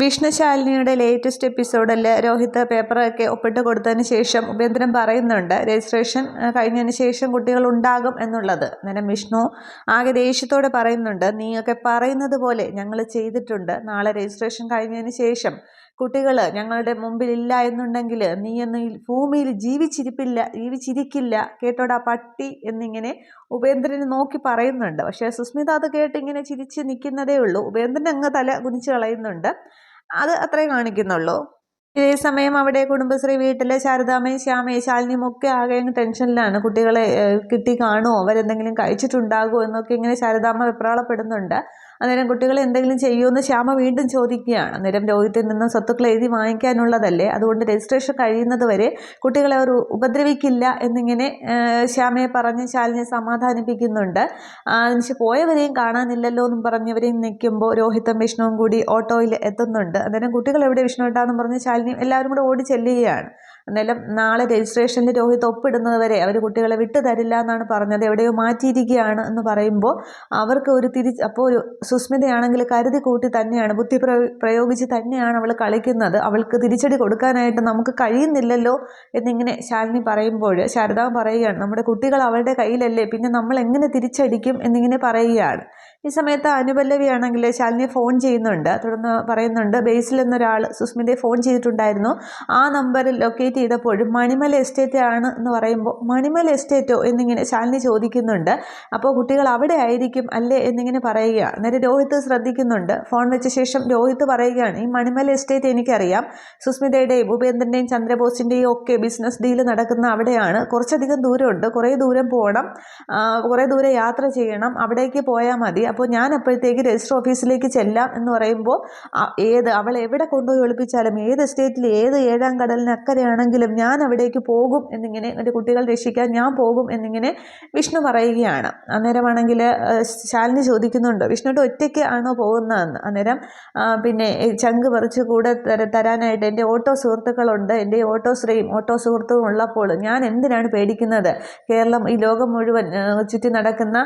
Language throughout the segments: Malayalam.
വിഷ്ണുശാലിനിയുടെ ലേറ്റസ്റ്റ് എപ്പിസോഡിൽ രോഹിത് പേപ്പറൊക്കെ ഒപ്പിട്ട് കൊടുത്തതിന് ശേഷം ഉപേന്ദ്രൻ പറയുന്നുണ്ട് രജിസ്ട്രേഷൻ കഴിഞ്ഞതിന് ശേഷം കുട്ടികൾ ഉണ്ടാകും എന്നുള്ളത്. അന്നേരം വിഷ്ണു ആകെ ദേഷ്യത്തോടെ പറയുന്നുണ്ട് നീയൊക്കെ പറയുന്നത് പോലെ ഞങ്ങൾ ചെയ്തിട്ടുണ്ട്. നാളെ രജിസ്ട്രേഷൻ കഴിഞ്ഞതിന് ശേഷം കുട്ടികൾ ഞങ്ങളുടെ മുമ്പിലില്ല എന്നുണ്ടെങ്കിൽ നീയൊന്നും ഭൂമിയിൽ ജീവിച്ചിരിപ്പില്ല ജീവിച്ചിരിക്കില്ല കേട്ടോടാ പട്ടി എന്നിങ്ങനെ ഉപേന്ദ്രനെ നോക്കി പറയുന്നുണ്ട്. പക്ഷേ സുസ്മിത അത് കേട്ട് ഇങ്ങനെ ചിരിച്ച് നിൽക്കുന്നതേ ഉള്ളൂ. ഉപേന്ദ്രൻ അങ്ങ് തല കുനിച്ച് കളയുന്നുണ്ട്. അത് അത്രേ കാണിക്കുന്നുള്ളൂ. ഇതേ സമയം അവിടെ കുടുംബശ്രീ വീട്ടിലെ ശാരദാമ്മയും ശ്യാമയും ശാലിനിയും ഒക്കെ ആകെ ടെൻഷനിലാണ്. കുട്ടികളെ കിട്ടി കാണുമോ അവരെന്തെങ്കിലും കഴിച്ചിട്ടുണ്ടാകുമോ എന്നൊക്കെ ഇങ്ങനെ ശാരദാമ്മ വെപ്രാളപ്പെടുന്നുണ്ട്. അന്നേരം കുട്ടികൾ എന്തെങ്കിലും ചെയ്യുമെന്ന് ശ്യാമ വീണ്ടും ചോദിക്കുകയാണ്. അന്നേരം രോഹിത്തിൽ നിന്നും സ്വത്തുക്കൾ എഴുതി വാങ്ങിക്കാനുള്ളതല്ലേ? അതുകൊണ്ട് രജിസ്ട്രേഷൻ കഴിയുന്നത് വരെ കുട്ടികളെ അവർ ഉപദ്രവിക്കില്ല എന്നിങ്ങനെ ശ്യാമയെ പറഞ്ഞ് ശാലിനെ സമാധാനിപ്പിക്കുന്നുണ്ട്. അതിനുശേഷം പോയവരെയും കാണാനില്ലല്ലോ എന്നും പറഞ്ഞവരെയും നിൽക്കുമ്പോൾ രോഹിത്തും വിഷ്ണുവും കൂടി ഓട്ടോയിൽ എത്തുന്നുണ്ട്. അന്നേരം കുട്ടികൾ എവിടെ വിഷ്ണു ഏട്ടാന്നും പറഞ്ഞ് ശാലിനി എല്ലാവരും കൂടെ ഓടി ചെല്ലുകയാണ്. അന്നേരം നാളെ രജിസ്ട്രേഷനിൽ രോഹിത് ഒപ്പിടുന്നത് വരെ അവർ കുട്ടികളെ വിട്ടു തരില്ല എന്നാണ് പറഞ്ഞത്. എവിടെയോ മാറ്റിയിരിക്കുകയാണ് എന്ന് പറയുമ്പോൾ അവർക്ക് ഒരു തിരിച്ച് അപ്പോൾ ഒരു സുസ്മിതയാണെങ്കിൽ കരുതി കൂട്ടി തന്നെയാണ് ബുദ്ധി പ്രയോ പ്രയോഗിച്ച് തന്നെയാണ് അവൾ കളിക്കുന്നത്. അവൾക്ക് തിരിച്ചടി കൊടുക്കാനായിട്ട് നമുക്ക് കഴിയുന്നില്ലല്ലോ എന്നിങ്ങനെ ശാലിനി പറയുമ്പോൾ ശാരദ പറയുകയാണ് നമ്മുടെ കുട്ടികൾ അവളുടെ കയ്യിലല്ലേ പിന്നെ നമ്മൾ എങ്ങനെ തിരിച്ചടിക്കും? എന്നിങ്ങനെ പറയുകയാണ്. ഈ സമയത്ത് അനുപല്ലവിയാണെങ്കിൽ ശാലിനിയെ ഫോൺ ചെയ്യുന്നുണ്ട്. തുടർന്ന് പറയുന്നുണ്ട് ബേസിൽ എന്നൊരാൾ സുസ്മിതയെ ഫോൺ ചെയ്തിട്ടുണ്ടായിരുന്നു. ആ നമ്പറിൽ ലൊക്കേറ്റ് ചെയ്തപ്പോഴും മണിമല എസ്റ്റേറ്റ് ആണ് എന്ന് പറയുമ്പോൾ മണിമല എസ്റ്റേറ്റോ എന്നിങ്ങനെ ശാലിനി ചോദിക്കുന്നുണ്ട്. അപ്പോൾ കുട്ടികൾ അവിടെ ആയിരിക്കും അല്ലേ എന്നിങ്ങനെ പറയുക. നേരെ രോഹിത് ശ്രദ്ധിക്കുന്നുണ്ട്. ഫോൺ വെച്ച ശേഷം രോഹിത് പറയുകയാണ് ഈ മണിമല എസ്റ്റേറ്റ് എനിക്കറിയാം. സുസ്മിതയുടെയും ഉപേന്ദ്രന്റെയും ചന്ദ്രബോസിന്റെയും ഒക്കെ ബിസിനസ് ഡീൽ നടക്കുന്ന അവിടെയാണ്. കുറച്ചധികം ദൂരമുണ്ട്. കുറേ ദൂരം പോകണം കുറേ ദൂരം യാത്ര ചെയ്യണം. അവിടേക്ക് പോയാൽ മതി. അപ്പോൾ ഞാൻ അപ്പോഴത്തേക്ക് രജിസ്റ്റർ ഓഫീസിലേക്ക് ചെല്ലാം എന്ന് പറയുമ്പോൾ ഏത് അവൾ എവിടെ കൊണ്ടുപോയി ഒളിപ്പിച്ചാലും ഏത് സ്റ്റേറ്റിൽ ഏത് ഏഴാം കടലിനക്കരയാണെങ്കിലും ഞാൻ അവിടേക്ക് പോകും എന്നിങ്ങനെ എന്റെ കുട്ടികൾ രക്ഷിക്കാൻ ഞാൻ പോകും എന്നിങ്ങനെ വിഷ്ണു പറയുകയാണ്. അന്നേരമാണെങ്കിൽ ശാലിനി ചോദിക്കുന്നുണ്ട് വിഷ്ണുട്ട് ഒറ്റയ്ക്ക് ആണോ പോകുന്നതെന്ന്? അന്നേരം പിന്നെ ചങ്ക് പറിച്ച് കൂടെ തര തരാനായിട്ട് എന്റെ ഓട്ടോ സുഹൃത്തുക്കളുണ്ട്. എന്റെ ഓട്ടോ ശ്രീയും ഓട്ടോ സുഹൃത്തും ഉള്ളപ്പോൾ ഞാൻ എന്തിനാണ് പേടിക്കുന്നത്? കേരളം ഈ ലോകം മുഴുവൻ ചുറ്റി നടക്കുന്ന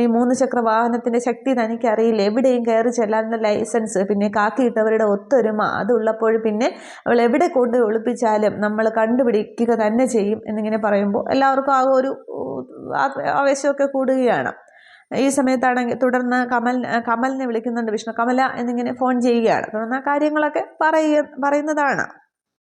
ഈ മൂന്ന് ചക്ര വാഹനത്തിന്റെ ശക്തി തനിക്കറിയില്ല എവിടെയും കയറി ചെല്ലാനുള്ള ലൈസൻസ് പിന്നെ കാക്കിയിട്ടവരുടെ ഒത്തൊരുമ അതുള്ളപ്പോൾ പിന്നെ അവൾ എവിടെ കൊണ്ട് ഒളിപ്പിച്ചാലും നമ്മൾ കണ്ടുപിടിക്കുക തന്നെ ചെയ്യും എന്നിങ്ങനെ പറയുമ്പോൾ എല്ലാവർക്കും ആ ഒരു ആവേശമൊക്കെ കൂടുകയാണ്. ഈ സമയത്താണെങ്കിൽ തുടർന്ന് കമൽ കമലിനെ വിളിക്കുന്നുണ്ട് വിഷ്ണു. കമല എന്നിങ്ങനെ ഫോൺ ചെയ്യുകയാണ്. തുടർന്ന് ആ കാര്യങ്ങളൊക്കെ പറയുക പറയുന്നതാണ്.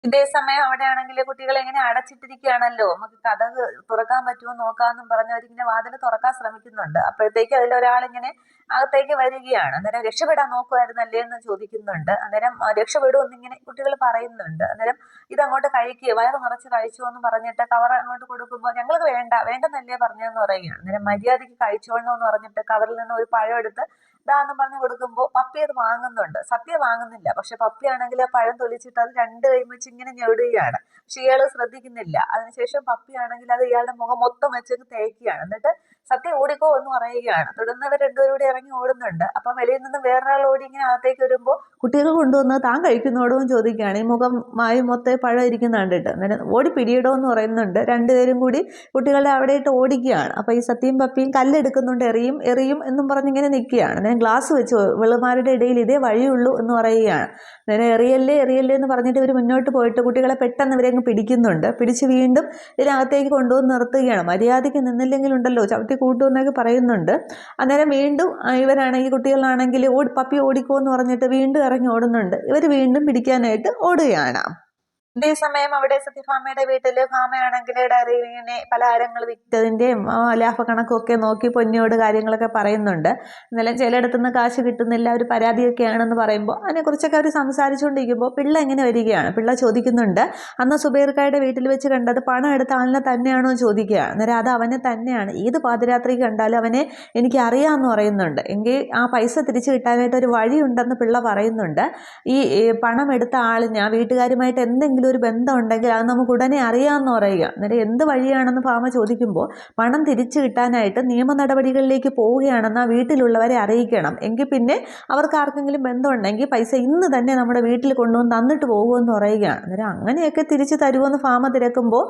ഇതേ സമയം അവിടെ ആണെങ്കിൽ കുട്ടികൾ എങ്ങനെ അടച്ചിട്ടിരിക്കുകയാണല്ലോ. നമുക്ക് കഥ തുറക്കാൻ പറ്റുമോ നോക്കാമെന്നും പറഞ്ഞ് അവരിങ്ങനെ വാതിൽ തുറക്കാൻ ശ്രമിക്കുന്നുണ്ട്. അപ്പോഴത്തേക്ക് അതിലൊരാളിങ്ങനെ അകത്തേക്ക് വരികയാണ്. അന്നേരം രക്ഷപ്പെടാൻ നോക്കുമായിരുന്നല്ലേ എന്ന് ചോദിക്കുന്നുണ്ട്. അന്നേരം രക്ഷപ്പെടുമെന്ന് ഇങ്ങനെ കുട്ടികൾ പറയുന്നുണ്ട്. അന്നേരം ഇതങ്ങോട്ട് കഴിക്കുക വയറ് നിറച്ച് കഴിച്ചു എന്ന് പറഞ്ഞിട്ട് കവർ അങ്ങോട്ട് കൊടുക്കുമ്പോൾ ഞങ്ങൾക്ക് വേണ്ട വേണ്ടെന്നല്ലേ പറഞ്ഞതെന്ന് പറയുകയാണ്. അന്നേരം മര്യാദയ്ക്ക് കഴിച്ചോളണമെന്ന് പറഞ്ഞിട്ട് കവറിൽ നിന്ന് ഒരു പഴം എടുത്ത് ഇതാന്ന് പറഞ്ഞു കൊടുക്കുമ്പോൾ പപ്പി അത് വാങ്ങുന്നുണ്ട്. സത്യ വാങ്ങുന്നില്ല. പക്ഷെ പപ്പി ആണെങ്കിൽ പഴം തൊലിച്ചിട്ട് അത് രണ്ട് കൈ വെച്ച് ഇങ്ങനെ ഞെടുകയാണ്. പക്ഷെ ഇയാൾ ശ്രദ്ധിക്കുന്നില്ല. അതിനുശേഷം പപ്പി ആണെങ്കിൽ അത് ഇയാളുടെ മുഖം മൊത്തം വെച്ചങ്ങ് തേക്കുകയാണ്. എന്നിട്ട് സത്യ ഓടിക്കോ എന്ന് പറയുകയാണ്. തുടർന്ന് അവർ രണ്ടുപേരും കൂടി ഇറങ്ങി ഓടുന്നുണ്ട്. അപ്പം വെളിയിൽ നിന്ന് വേറൊരാൾ ഓടി ഇങ്ങനെ അകത്തേക്ക് വരുമ്പോൾ കുട്ടികൾ കൊണ്ടുവന്ന് താൻ കഴിക്കുന്നോടോ ചോദിക്കുകയാണ്. ഈ മുഖം മായി മൊത്തം പഴം ഇരിക്കുന്ന കണ്ടിട്ട് അന്നേരം ഓടി പിടിയിടോ എന്ന് പറയുന്നുണ്ട്. രണ്ടുപേരും കൂടി കുട്ടികളെ അവിടെ ഇട്ട് ഓടിക്കുകയാണ്. അപ്പോൾ ഈ സത്യം പപ്പിയും കല്ലെടുക്കുന്നുണ്ട്. എറിയും എറിയും എന്നും പറഞ്ഞിങ്ങനെ നിൽക്കുകയാണ്. ഞാൻ ഗ്ലാസ് വെച്ച് വെളുമാരുടെ ഇടയിൽ ഇതേ വഴിയുള്ളൂ എന്ന് പറയുകയാണ്. അന്നേരം എറിയല്ലേ എറിയല്ലേ എന്ന് പറഞ്ഞിട്ട് ഇവർ മുന്നോട്ട് പോയിട്ട് കുട്ടികളെ പെട്ടെന്ന് ഇവരെ അങ്ങ് പിടിക്കുന്നുണ്ട്. പിടിച്ച് വീണ്ടും ഇതിനകത്തേക്ക് കൊണ്ടുവന്ന് നിർത്തുകയാണ്. മര്യാദയ്ക്ക് നിന്നില്ലെങ്കിൽ ഉണ്ടല്ലോ ചവിട്ടി കൂട്ടുമെന്നൊക്കെ പറയുന്നുണ്ട്. അന്നേരം വീണ്ടും ഇവരാണെങ്കിൽ കുട്ടികളാണെങ്കിൽ ഓടി പപ്പി ഓടിക്കോ എന്ന് പറഞ്ഞിട്ട് വീണ്ടും ഇറങ്ങി ഓടുന്നുണ്ട്. ഇവർ വീണ്ടും പിടിക്കാനായിട്ട് ഓടുകയാണ്. ഇതേ സമയം അവിടെ സത്യഭാമയുടെ വീട്ടിൽ ഭാമയാണെങ്കിൽ ഡയറിയിൽ ഇങ്ങനെ പലഹാരങ്ങൾ വിറ്റതിന്റെയും ലാഭ കണക്കും ഒക്കെ നോക്കി പൊന്നിയോട് കാര്യങ്ങളൊക്കെ പറയുന്നുണ്ട്. എന്നാലും ചിലയിടത്തു നിന്ന് കാശ് കിട്ടുന്നില്ല ഒരു പരാതിയൊക്കെയാണെന്ന് പറയുമ്പോൾ അതിനെക്കുറിച്ചൊക്കെ അവർ സംസാരിച്ചുകൊണ്ടിരിക്കുമ്പോൾ പിള്ള എങ്ങനെ വരികയാണ്. പിള്ള ചോദിക്കുന്നുണ്ട് അന്ന് സുബൈർക്കായുടെ വീട്ടിൽ വെച്ച് കണ്ടത് പണം എടുത്ത ആളിനെ തന്നെയാണോ? ചോദിക്കുകയാണ്. അന്നേരം അത് അവനെ തന്നെയാണ്. ഏത് പാതിരാത്രി കണ്ടാലും അവനെ എനിക്ക് അറിയാമെന്ന് പറയുന്നുണ്ട്. എങ്കിൽ ആ പൈസ തിരിച്ചു കിട്ടാനായിട്ട് ഒരു വഴിയുണ്ടെന്ന് പിള്ള പറയുന്നുണ്ട്. ഈ പണം എടുത്ത ആളിന് ആ വീട്ടുകാരുമായിട്ട് എന്തെങ്കിലും ആർക്കെങ്കിലും ഒരു ബന്ധമുണ്ടെങ്കിൽ അത് നമുക്ക് ഉടനെ അറിയാമെന്ന് പറയുക. എന്നിട്ട് എന്ത് വഴിയാണെന്ന് ഭാമ ചോദിക്കുമ്പോൾ പണം തിരിച്ചു കിട്ടാനായിട്ട് നിയമ നടപടികളിലേക്ക് പോവുകയാണെന്ന് ആ വീട്ടിലുള്ളവരെ അറിയിക്കണം. എങ്കിൽ പിന്നെ അവർക്ക് ആർക്കെങ്കിലും ബന്ധമുണ്ടെങ്കിൽ പൈസ ഇന്ന് തന്നെ നമ്മുടെ വീട്ടിൽ കൊണ്ടുവന്ന് തന്നിട്ട് പോകുമെന്ന് പറയുകയാണ് അന്നേരം അങ്ങനെയൊക്കെ തിരിച്ചു തരുമെന്ന് ഫാമ തിരക്കുമ്പോൾ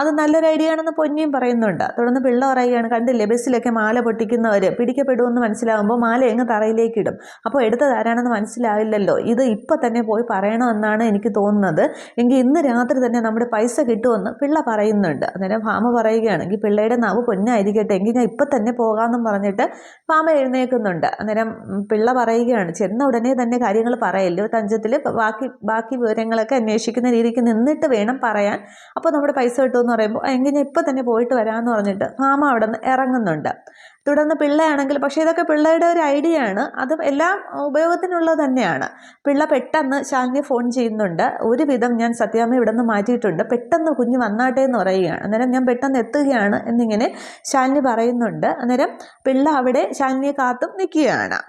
അത് നല്ലൊരു ഐഡിയ ആണെന്ന് പൊന്നിയും പറയുന്നുണ്ട്. തുടർന്ന് പിള്ള പറയുകയാണ് കണ്ടില്ലേ ബസ്സിലൊക്കെ മാല പൊട്ടിക്കുന്നവർ പിടിക്കപ്പെടുമെന്ന് മനസ്സിലാകുമ്പോൾ മാല എങ്ങ് തറയിലേക്ക് ഇടും. അപ്പോൾ എടുത്ത് തരാണെന്ന് മനസ്സിലാവില്ലല്ലോ. ഇത് ഇപ്പം തന്നെ പോയി പറയണമെന്നാണ് എനിക്ക് തോന്നുന്നത്. എങ്കിൽ ഇന്ന് രാത്രി തന്നെ നമ്മുടെ പൈസ കിട്ടുമെന്ന് പിള്ള പറയുന്നുണ്ട്. അന്നേരം ഭാമ പറയുകയാണെങ്കിൽ പിള്ളയുടെ നാവ് പൊന്നായിരിക്കട്ടെ എങ്കിൽ ഞാൻ ഇപ്പം തന്നെ പോകാമെന്നും പറഞ്ഞിട്ട് ഭാമ എഴുന്നേൽക്കുന്നുണ്ട്. അന്നേരം പിള്ള പറയുകയാണ് ചെന്ന ഉടനെ തന്നെ കാര്യങ്ങൾ പറയല്ലോ തഞ്ചത്തിൽ ബാക്കി ബാക്കി വിവരങ്ങളൊക്കെ അന്വേഷിക്കുന്ന രീതിക്ക് നിന്നിട്ട് വേണം പറയാൻ. അപ്പോൾ നമ്മുടെ പൈസ കിട്ടുമെന്ന് പറയുമ്പോൾ എങ്കിൽ ഞാൻ ഇപ്പം തന്നെ പോയിട്ട് വരാമെന്ന് പറഞ്ഞിട്ട് ഭാമ അവിടെ നിന്ന് ഇറങ്ങുന്നുണ്ട്. തുടർന്ന് പിള്ളയാണെങ്കിൽ പക്ഷേ ഇതൊക്കെ പിള്ളയുടെ ഒരു ഐഡിയ ആണ്. അത് എല്ലാം ഉപയോഗത്തിനുള്ളത് തന്നെയാണ്. പിള്ള പെട്ടെന്ന് ശാലിനി ഫോൺ ചെയ്യുന്നുണ്ട്. ഒരുവിധം ഞാൻ സത്യാമ്മ ഇവിടെ നിന്ന് മാറ്റിയിട്ടുണ്ട്. പെട്ടെന്ന് കുഞ്ഞ് വന്നാട്ടെ എന്ന് പറയുകയാണ്. അന്നേരം ഞാൻ പെട്ടെന്ന് എത്തുകയാണ് എന്നിങ്ങനെ ശാലിനി പറയുന്നുണ്ട്. അന്നേരം പിള്ള അവിടെ ശാലിനിയെ കാത്തും നിൽക്കുകയാണ്.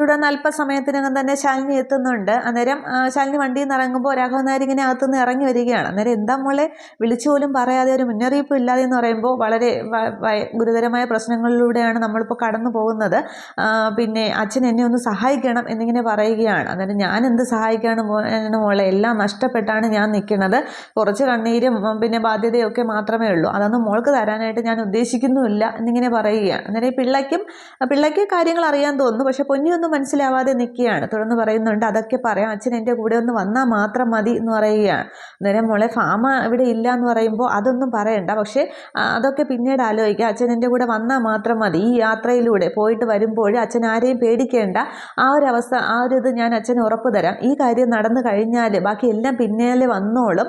തുടർന്ന് അല്പസമയത്തിനകം തന്നെ ശാലിനി എത്തുന്നുണ്ട്. അന്നേരം ശാലിനി വണ്ടിയിൽ നിന്ന് ഇറങ്ങുമ്പോൾ രാഘവൻ നായർ ഇങ്ങനെ അകത്തുനിന്ന് ഇറങ്ങി വരികയാണ്. അന്നേരം എന്താ മോളെ വിളിച്ചു പോലും പറയാതെ ഒരു മുന്നറിയിപ്പ് ഇല്ലാതെ എന്ന് പറയുമ്പോൾ വളരെ ഗുരുതരമായ പ്രശ്നങ്ങളിലൂടെയാണ് നമ്മളിപ്പോൾ കടന്നു പോകുന്നത്. പിന്നെ അച്ഛൻ എന്നെ ഒന്ന് സഹായിക്കണം എന്നിങ്ങനെ പറയുകയാണ്. അന്നേരം ഞാൻ എന്ത് സഹായിക്കാണ് മോളെ എല്ലാം നഷ്ടപ്പെട്ടാണ് ഞാൻ നിൽക്കുന്നത്. കുറച്ച് കണ്ണീരും പിന്നെ ബാധ്യതയൊക്കെ മാത്രമേ ഉള്ളൂ. അതൊന്നും മോൾക്ക് തരാനായിട്ട് ഞാൻ ഉദ്ദേശിക്കുന്നുമില്ല എന്നിങ്ങനെ പറയുകയാണ്. അന്നേരം പിള്ളയ്ക്കും പിള്ളയ്ക്ക് കാര്യങ്ങൾ അറിയാൻ തോന്നുന്നു. പക്ഷേ പൊന്നിയൊന്നും മനസ്സിലാവാതെ നിൽക്കുകയാണ്. തുടർന്ന് പറയുന്നുണ്ട് അതൊക്കെ പറയാം. അച്ഛൻ എന്റെ കൂടെ ഒന്ന് വന്നാൽ മാത്രം മതി എന്ന് പറയുകയാണ്. അന്നേരം മോളെ ഫാമ ഇവിടെ ഇല്ല എന്ന് പറയുമ്പോൾ അതൊന്നും പറയണ്ട. പക്ഷേ അതൊക്കെ പിന്നീട് ആലോചിക്കുക അച്ഛൻ എന്റെ കൂടെ വന്നാൽ മാത്രം മതി. ഈ യാത്രയിലൂടെ പോയിട്ട് വരുമ്പോൾ അച്ഛൻ ആരെയും പേടിക്കേണ്ട. ആ ഒരു അവസ്ഥ ആ ഒരു ഇത് ഞാൻ അച്ഛന് ഉറപ്പ് തരാം. ഈ കാര്യം നടന്നു കഴിഞ്ഞാൽ ബാക്കി എല്ലാം പിന്നാലെ വന്നോളും.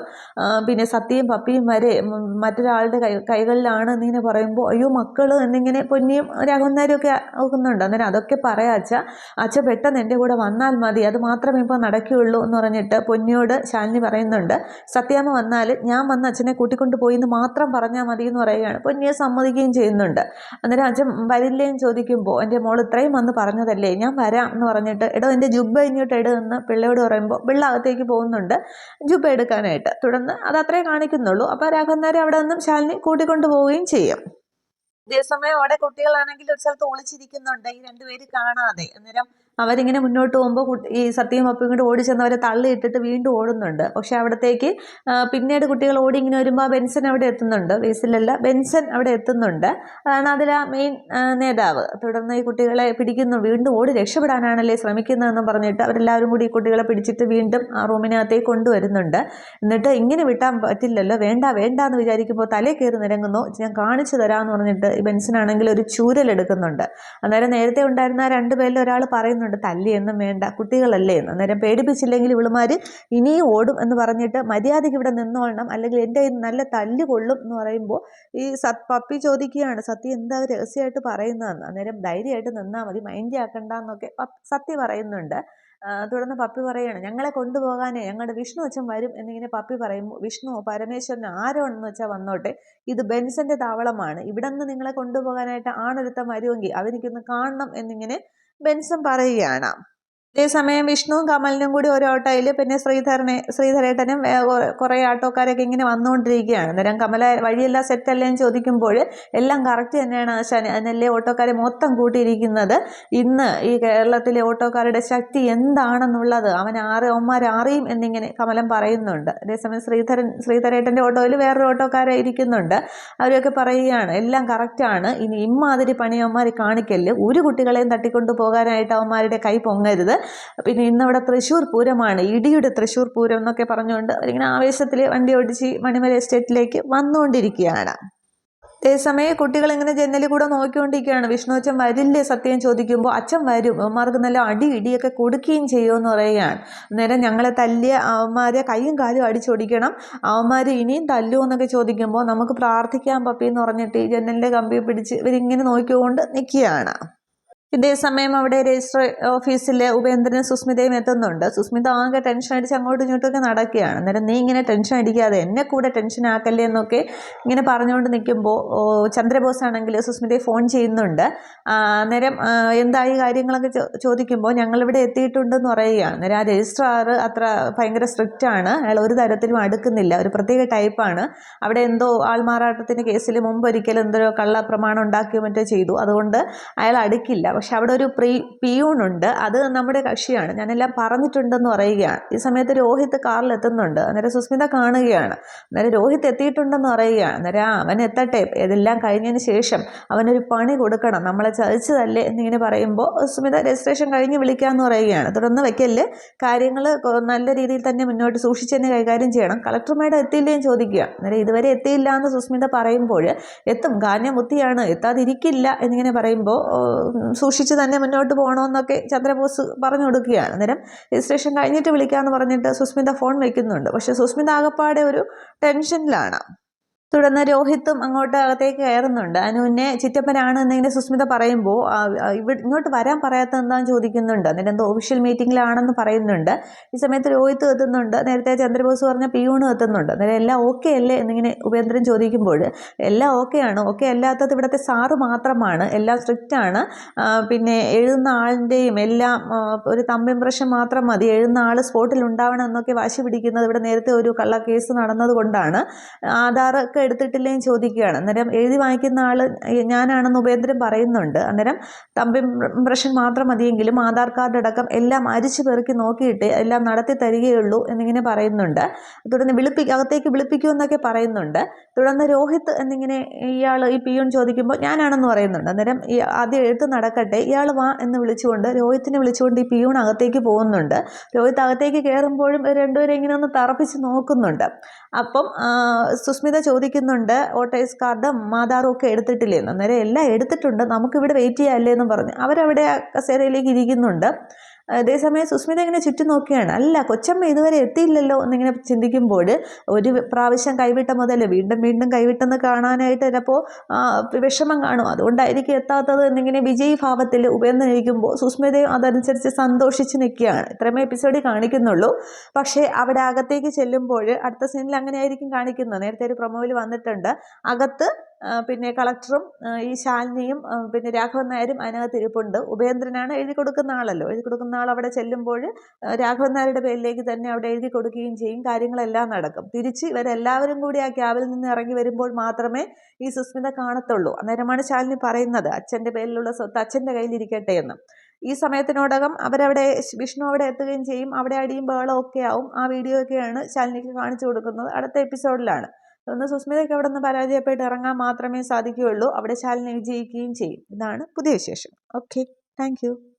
പിന്നെ സത്യയും പപ്പിയും വരെ മറ്റൊരാളുടെ കൈ കൈകളിലാണ് എന്നിങ്ങനെ പറയുമ്പോൾ അയ്യോ മക്കൾ എന്നിങ്ങനെ പൊന്നിയും രാഘവന്മാരും ഒക്കെ നോക്കുന്നുണ്ട് അന്നേരം അതൊക്കെ പറയാ അച്ഛ പെട്ടെന്ന് എന്റെ കൂടെ വന്നാൽ മതി അത് മാത്രമേ ഇപ്പോൾ നടക്കുകയുള്ളൂ എന്ന് പറഞ്ഞിട്ട് പൊന്നിയോട് ശാലിനി പറയുന്നുണ്ട്. സത്യാമ്മ വന്നാൽ ഞാൻ വന്ന് അച്ഛനെ കൂട്ടിക്കൊണ്ട് പോയി എന്ന് മാത്രം പറഞ്ഞാൽ മതി എന്ന് പറയുകയാണ്. പൊന്നിയെ സമ്മതിക്കുകയും ചെയ്യുന്നുണ്ട്. അന്നേരം അച്ഛൻ വരില്ലേന്ന് ചോദിക്കുമ്പോൾ എന്റെ മോൾ ഇത്രയും വന്ന് പറഞ്ഞതല്ലേ ഞാൻ വരാം എന്ന് പറഞ്ഞിട്ട് എടോ എന്റെ ജുബ്ബ ഇങ്ങോട്ട് എടുന്ന് പിള്ളയോട് പറയുമ്പോൾ പിള്ള അകത്തേക്ക് പോകുന്നുണ്ട്. ജുബ്ബ എടുക്കാനായിട്ട്. തുടർന്ന് അത് അത്രേ കാണിക്കുന്നുള്ളൂ. അപ്പോൾ രാഘവന്മാരെ അവിടെ നിന്നും ശാലിനി കൂട്ടിക്കൊണ്ടു പോവുകയും ചെയ്യും. ഇതേസമയം അവിടെ കുട്ടികളാണെങ്കിൽ ഒരു സ്ഥലത്ത് ഒളിച്ചിരിക്കുന്നുണ്ട്. ഈ രണ്ടുപേര് കാണാതെ. അന്നേരം അവരിങ്ങനെ മുന്നോട്ട് പോകുമ്പോൾ ഈ സത്യം അപ്പും ഇങ്ങോട്ട് ഓടി ചെന്നവരെ തള്ളിയിട്ടിട്ട് വീണ്ടും ഓടുന്നുണ്ട്. പക്ഷേ അവിടത്തേക്ക് പിന്നീട് കുട്ടികൾ ഓടി ഇങ്ങനെ വരുമ്പോൾ ബെൻസൻ അവിടെ എത്തുന്നുണ്ട്. ബേസിലല്ല ബെൻസൻ അവിടെ എത്തുന്നുണ്ട്. അതാണ് അതിൽ ആ മെയിൻ നേതാവ്. തുടർന്ന് ഈ കുട്ടികളെ പിടിക്കുന്നു. വീണ്ടും ഓടി രക്ഷപ്പെടാനാണല്ലേ ശ്രമിക്കുന്നതെന്ന് പറഞ്ഞിട്ട് അവരെല്ലാവരും കൂടി ഈ കുട്ടികളെ പിടിച്ചിട്ട് വീണ്ടും ആ റൂമിനകത്തേക്ക് കൊണ്ടുവരുന്നുണ്ട്. എന്നിട്ട് ഇങ്ങനെ വിട്ടാൻ പറ്റില്ലല്ലോ വേണ്ട വേണ്ട എന്ന് വിചാരിക്കുമ്പോൾ തലേ കയറി നിരങ്ങുന്നു. ഞാൻ കാണിച്ചു തരാമെന്ന് പറഞ്ഞിട്ട് ഈ ബെൻസനാണെങ്കിൽ ഒരു ചൂരലെടുക്കുന്നുണ്ട്. അന്നേരം നേരത്തെ ഉണ്ടായിരുന്ന രണ്ട് പേരിൽ ഒരാൾ പറയുന്നു പറയുന്നുണ്ട് തല്ലിയൊന്നും വേണ്ട കുട്ടികളല്ലേ എന്ന്. അന്നേരം പേടിപ്പിച്ചില്ലെങ്കിൽ ഇവളുമാർ ഇനിയും ഓടും എന്ന് പറഞ്ഞിട്ട് മര്യാദയ്ക്ക് ഇവിടെ നിന്നോളണം. അല്ലെങ്കിൽ എന്റെ നല്ല തല്ല് കൊള്ളും എന്ന് പറയുമ്പോൾ ഈ സത് പപ്പി ചോദിക്കുകയാണ് സത്യ എന്താ രഹസ്യമായിട്ട് പറയുന്നതെന്ന്? അന്നേരം ധൈര്യമായിട്ട് നിന്നാൽ മതി മൈൻഡ് ആക്കണ്ട എന്നൊക്കെ സത്യ പറയുന്നുണ്ട്. തുടർന്ന് പപ്പി പറയുകയാണ് ഞങ്ങളെ കൊണ്ടുപോകാനേ ഞങ്ങളുടെ വിഷ്ണു അച്ഛൻ വരും എന്നിങ്ങനെ പപ്പി പറയുമ്പോൾ വിഷ്ണു പരമേശ്വരൻ ആരോണെന്ന് വെച്ചാൽ വന്നോട്ടെ ഇത് ബെൻസന്റെ താവളമാണ്. ഇവിടെ നിന്ന് നിങ്ങളെ കൊണ്ടുപോകാനായിട്ട് ആണൊരുത്തം വരുമെങ്കിൽ അതെനിക്കൊന്ന് കാണണം എന്നിങ്ങനെ ബെൻസും പറയുകയാണ്. അതേസമയം വിഷ്ണുവും കമലിനും കൂടി ഒരു ഓട്ടോയിൽ പിന്നെ ശ്രീധരനെ ശ്രീധരേട്ടനും കുറേ ഓട്ടോക്കാരൊക്കെ ഇങ്ങനെ വന്നുകൊണ്ടിരിക്കുകയാണ്. അന്നേരം കമല വഴിയെല്ലാം സെറ്റല്ലേ എന്ന് ചോദിക്കുമ്പോൾ എല്ലാം കറക്റ്റ് തന്നെയാണ് ആശാൻ അതിനല്ലേ ഓട്ടോക്കാരെ മൊത്തം കൂട്ടിയിരിക്കുന്നത്. ഇന്ന് ഈ കേരളത്തിലെ ഓട്ടോക്കാരുടെ ശക്തി എന്താണെന്നുള്ളത് അവൻ ആറ് അവന്മാർ എന്നിങ്ങനെ കമലം പറയുന്നുണ്ട്. അതേസമയം ശ്രീധരൻ ശ്രീധരേട്ടന്റെ ഓട്ടോയിൽ വേറൊരു ഓട്ടോക്കാരെ ഇരിക്കുന്നുണ്ട്. അവരൊക്കെ പറയുകയാണ് എല്ലാം കറക്റ്റാണ് ഇനി ഇമ്മാതിരി പണി അവന്മാർ കാണിക്കൽ ഒരു കുട്ടികളെയും തട്ടിക്കൊണ്ടു പോകാനായിട്ട് അവന്മാരുടെ കൈ പൊങ്ങരുത്. പിന്നെ ഇന്നവിടെ തൃശ്ശൂർ പൂരമാണ് ഇടിയുടെ തൃശ്ശൂർ പൂരം എന്നൊക്കെ പറഞ്ഞുകൊണ്ട് അവരിങ്ങനെ ആവേശത്തിൽ വണ്ടി ഓടിച്ച് മണിമല എസ്റ്റേറ്റിലേക്ക് വന്നുകൊണ്ടിരിക്കുകയാണ്. അതേസമയം കുട്ടികൾ ഇങ്ങനെ ജനലിൽ കൂടെ നോക്കിക്കൊണ്ടിരിക്കുകയാണ്. വിഷ്ണു അച്ഛൻ വരില്ലേ സത്യം ചോദിക്കുമ്പോൾ അച്ഛൻ വരും അവന്മാർക്ക് നല്ല അടി ഇടിയൊക്കെ കൊടുക്കുകയും ചെയ്യുമെന്ന് പറയുകയാണ്. നേരെ ഞങ്ങളെ തല്ലിയ അവന്മാരെ കൈയും കാലും അടിച്ചൊടിക്കണം. അവന്മാർ ഇനിയും തല്ലുമോ എന്നൊക്കെ ചോദിക്കുമ്പോൾ നമുക്ക് പ്രാർത്ഥിക്കാൻ പപ്പി എന്ന് പറഞ്ഞിട്ട് ഈ ജനലിന്റെ കമ്പി പിടിച്ച് ഇവരിങ്ങനെ നോക്കിക്കൊണ്ട് നിൽക്കുകയാണ് ഇതേ സമയം അവിടെ രജിസ്റ്റർ ഓഫീസിൽ ഉപേന്ദ്രനും സുസ്മിതയും എത്തുന്നുണ്ട്. സുസ്മിത ആകെ ടെൻഷൻ അടിച്ച് അങ്ങോട്ടും ഇങ്ങോട്ടുമൊക്കെ നടക്കുകയാണ്. അന്നേരം നീ ഇങ്ങനെ ടെൻഷൻ അടിക്കാതെ എന്നെ കൂടെ ടെൻഷൻ ആക്കല്ലേ എന്നൊക്കെ ഇങ്ങനെ പറഞ്ഞുകൊണ്ട് നിൽക്കുമ്പോൾ ചന്ദ്രബോസ് ആണെങ്കിൽ സുസ്മിതയെ ഫോൺ ചെയ്യുന്നുണ്ട്. അന്നേരം എന്തായി കാര്യങ്ങളൊക്കെ ചോദിക്കുമ്പോൾ ഞങ്ങളിവിടെ എത്തിയിട്ടുണ്ടെന്ന് പറയുകയാണ്. അന്നേരം ആ രജിസ്ട്രാർ അത്ര ഭയങ്കര സ്ട്രിക്റ്റ് ആണ്. അയാൾ ഒരു തരത്തിലും അടുക്കുന്നില്ല. ഒരു പ്രത്യേക ടൈപ്പാണ് അവിടെ എന്തോ ആൾമാറാട്ടത്തിന്റെ കേസിൽ മുമ്പ് ഒരിക്കലും എന്തോ കള്ള പ്രമാണം ഉണ്ടാക്കിയോ മറ്റോ ചെയ്തു. അതുകൊണ്ട് അയാൾ അടുക്കില്ല. പക്ഷെ അവിടെ ഒരു പ്രീ പിയൂണുണ്ട്. അത് നമ്മുടെ കക്ഷിയാണ്. ഞാനെല്ലാം പറഞ്ഞിട്ടുണ്ടെന്ന് പറയുകയാണ്. ഈ സമയത്ത് രോഹിത് കാറിൽ എത്തുന്നുണ്ട് അന്നേരം സുസ്മിത കാണുകയാണ്. അന്നേരം രോഹിത് എത്തിയിട്ടുണ്ടെന്ന് പറയുകയാണ്. അന്നേരം അവൻ എത്തട്ടെ. ഇതെല്ലാം കഴിഞ്ഞതിന് ശേഷം അവനൊരു പണി കൊടുക്കണം. നമ്മളെ ചതിച്ചതല്ലേ എന്നിങ്ങനെ പറയുമ്പോൾ സുസ്മിത രജിസ്ട്രേഷൻ കഴിഞ്ഞ് വിളിക്കാമെന്ന് പറയുകയാണ്. തുടർന്ന് വയ്ക്കൽ കാര്യങ്ങൾ നല്ല രീതിയിൽ തന്നെ മുന്നോട്ട് സൂക്ഷിച്ച് തന്നെ കൈകാര്യം ചെയ്യണം. കളക്ടർ മേഡം എത്തിയില്ലേന്ന് ചോദിക്കുക. അന്നേരം ഇതുവരെ എത്തിയില്ല എന്ന് സുസ്മിത പറയുമ്പോൾ എത്തും. കാര്യം ബുദ്ധിയാണ് എത്താതിരിക്കില്ല എന്നിങ്ങനെ പറയുമ്പോൾ തന്നെ മുന്നോട്ട് പോകണമെന്നൊക്കെ ചന്ദ്രബോസ് പറഞ്ഞു കൊടുക്കുകയാണ്. അന്നേരം രജിസ്ട്രേഷൻ കഴിഞ്ഞിട്ട് വിളിക്കാമെന്ന് പറഞ്ഞിട്ട് സുസ്മിത ഫോൺ വയ്ക്കുന്നുണ്ട് പക്ഷേ സുസ്മിത ആകപ്പാടെ ഒരു ടെൻഷനിലാണ്. തുടർന്ന് രോഹിത്തും അങ്ങോട്ട് അകത്തേക്ക് കയറുന്നുണ്ട്. അനുവിനെ ചിറ്റപ്പനാണ് എന്നിങ്ങനെ സുസ്മിത പറയുമ്പോൾ ഇവിടെ ഇങ്ങോട്ട് വരാൻ പറയാത്ത എന്താണെന്ന് ചോദിക്കുന്നുണ്ട്. എന്നിട്ട് എന്തോ ഒഫീഷ്യൽ മീറ്റിംഗിലാണെന്ന് പറയുന്നുണ്ട്. ഈ സമയത്ത് രോഹിത്ത് എത്തുന്നുണ്ട്. നേരത്തെ ചന്ദ്രബോസ് പറഞ്ഞ പിയൂണും എത്തുന്നുണ്ട്. അന്നേരം എല്ലാം ഓക്കെ അല്ലേ എന്നിങ്ങനെ ഉപേന്ദ്രൻ ചോദിക്കുമ്പോൾ എല്ലാം ഓക്കെ ആണ്. ഓക്കെ അല്ലാത്തത് ഇവിടുത്തെ സാറ് മാത്രമാണ്. എല്ലാം സ്ട്രിക്റ്റ് ആണ്. പിന്നെ എഴുതുന്ന ആളിന്റെയും എല്ലാം ഒരു തമ്പ് ഇംപ്രഷൻ മാത്രം മതി. എഴുതുന്ന ആൾ സ്പോട്ടിൽ ഉണ്ടാവണം എന്നൊക്കെ വാശി പിടിക്കുന്നത് ഇവിടെ നേരത്തെ ഒരു കള്ള നടന്നത് കൊണ്ടാണ്. ആധാർ ഒക്കെ എടുത്തിട്ടില്ലേ ചോദിക്കുകയാണ്. അന്നേരം എഴുതി വാങ്ങിക്കുന്ന ആൾ ഞാനാണെന്ന് ഉപേന്ദ്രൻ പറയുന്നുണ്ട്. അന്നേരം തമ്പി ഇംപ്രഷൻ മാത്രം മതിയെങ്കിലും ആധാർ കാർഡ് അടക്കം എല്ലാം അരിച്ചു പെറുക്കി നോക്കിയിട്ട് എല്ലാം നടത്തി തരികയുള്ളൂ എന്നിങ്ങനെ പറയുന്നുണ്ട്. തുടർന്ന് വിളിപ്പി അകത്തേക്ക് വിളിപ്പിക്കൂ എന്നൊക്കെ പറയുന്നുണ്ട്. തുടർന്ന് രോഹിത് എന്നിങ്ങനെ ഇയാൾ ഈ പിയൂൺ ചോദിക്കുമ്പോൾ ഞാനാണെന്ന് പറയുന്നുണ്ട്. അന്നേരം ഈ ആദ്യം എഴുത്ത് നടക്കട്ടെ ഇയാൾ വാ എന്ന് വിളിച്ചുകൊണ്ട് രോഹിത്തിനെ വിളിച്ചുകൊണ്ട് ഈ പിയൂൺ അകത്തേക്ക് പോകുന്നുണ്ട്. രോഹിത് അകത്തേക്ക് കയറുമ്പോഴും രണ്ടുപേരും ഇങ്ങനെ ഒന്ന് തറപ്പിച്ച് നോക്കുന്നുണ്ട്. അപ്പം സുസ്മിത ചോദിക്കുന്നുണ്ട് വോട്ടേഴ്സ് കാർഡും ആധാറും ഒക്കെ എടുത്തിട്ടില്ലേ അന്നേരം എല്ലാം എടുത്തിട്ടുണ്ട് നമുക്കിവിടെ വെയിറ്റ് ചെയ്യാമല്ലേ എന്നും പറഞ്ഞു. അവരവിടെ കസേരയിലേക്ക് ഇരിക്കുന്നുണ്ട്. അതേസമയം സുസ്മിത ഇങ്ങനെ ചുറ്റും നോക്കുകയാണ് അല്ല കൊച്ചമ്മ ഇതുവരെ എത്തിയില്ലല്ലോ എന്നിങ്ങനെ ചിന്തിക്കുമ്പോൾ ഒരു പ്രാവശ്യം കൈവിട്ട മുതൽ വീണ്ടും വീണ്ടും കൈവിട്ടെന്ന് കാണാനായിട്ട് ചിലപ്പോൾ വിഷമം കാണും. അതുകൊണ്ടായിരിക്കും എത്താത്തത് എന്നിങ്ങനെ വിജയ് ഭാവത്തിൽ സുസ്മിതയും അതനുസരിച്ച് സന്തോഷിച്ച് നിൽക്കുകയാണ്. ഇത്രമേ എപ്പിസോഡിൽ കാണിക്കുന്നുള്ളൂ. പക്ഷേ അവിടെ അകത്തേക്ക് ചെല്ലുമ്പോൾ അടുത്ത സീനിൽ അങ്ങനെയായിരിക്കും കാണിക്കുന്നത്. നേരത്തെ ഒരു പ്രൊമോയിൽ വന്നിട്ടുണ്ട്. അകത്ത് പിന്നെ കളക്ടറും ഈ ശാലിനിയും പിന്നെ രാഘവൻ നായരും അതിനകത്ത് ഇരിപ്പുണ്ട്. ഉപേന്ദ്രനാണ് എഴുതി കൊടുക്കുന്ന ആളല്ലോ. എഴുതി കൊടുക്കുന്ന ആൾ അവിടെ ചെല്ലുമ്പോൾ രാഘവൻ നായരുടെ പേരിലേക്ക് തന്നെ അവിടെ എഴുതി കൊടുക്കുകയും ചെയ്യും. കാര്യങ്ങളെല്ലാം നടക്കും. തിരിച്ച് ഇവരെല്ലാവരും കൂടി ആ ക്യാബിൽ നിന്ന് ഇറങ്ങി വരുമ്പോൾ മാത്രമേ ഈ സുസ്മിത കാണത്തുള്ളൂ. അന്നേരമാണ് ശാലിനി പറയുന്നത് അച്ഛന്റെ പേരിലുള്ള സ്വത്ത് അച്ഛന്റെ കയ്യിലിരിക്കട്ടെ എന്ന്. ഈ സമയത്തിനോടകം അവരവിടെ വിഷ്ണു അവിടെ എത്തുകയും ചെയ്യും. അവിടെ അടിയും ബഹളം ഒക്കെ ആവും. ആ വീഡിയോ ഒക്കെയാണ് ശാലിനിക്ക് കാണിച്ചു കൊടുക്കുന്നത്. അടുത്ത എപ്പിസോഡിലാണ്. ഒന്ന് സുസ്മിതയ്ക്ക് അവിടെ നിന്ന് പരാജയപ്പെട്ട് ഇറങ്ങാൻ മാത്രമേ സാധിക്കുകയുള്ളൂ. അവിടെ ശാലിനി വിജയിക്കുകയും ചെയ്യും. ഇതാണ് പുതിയ വിശേഷം. Okay thank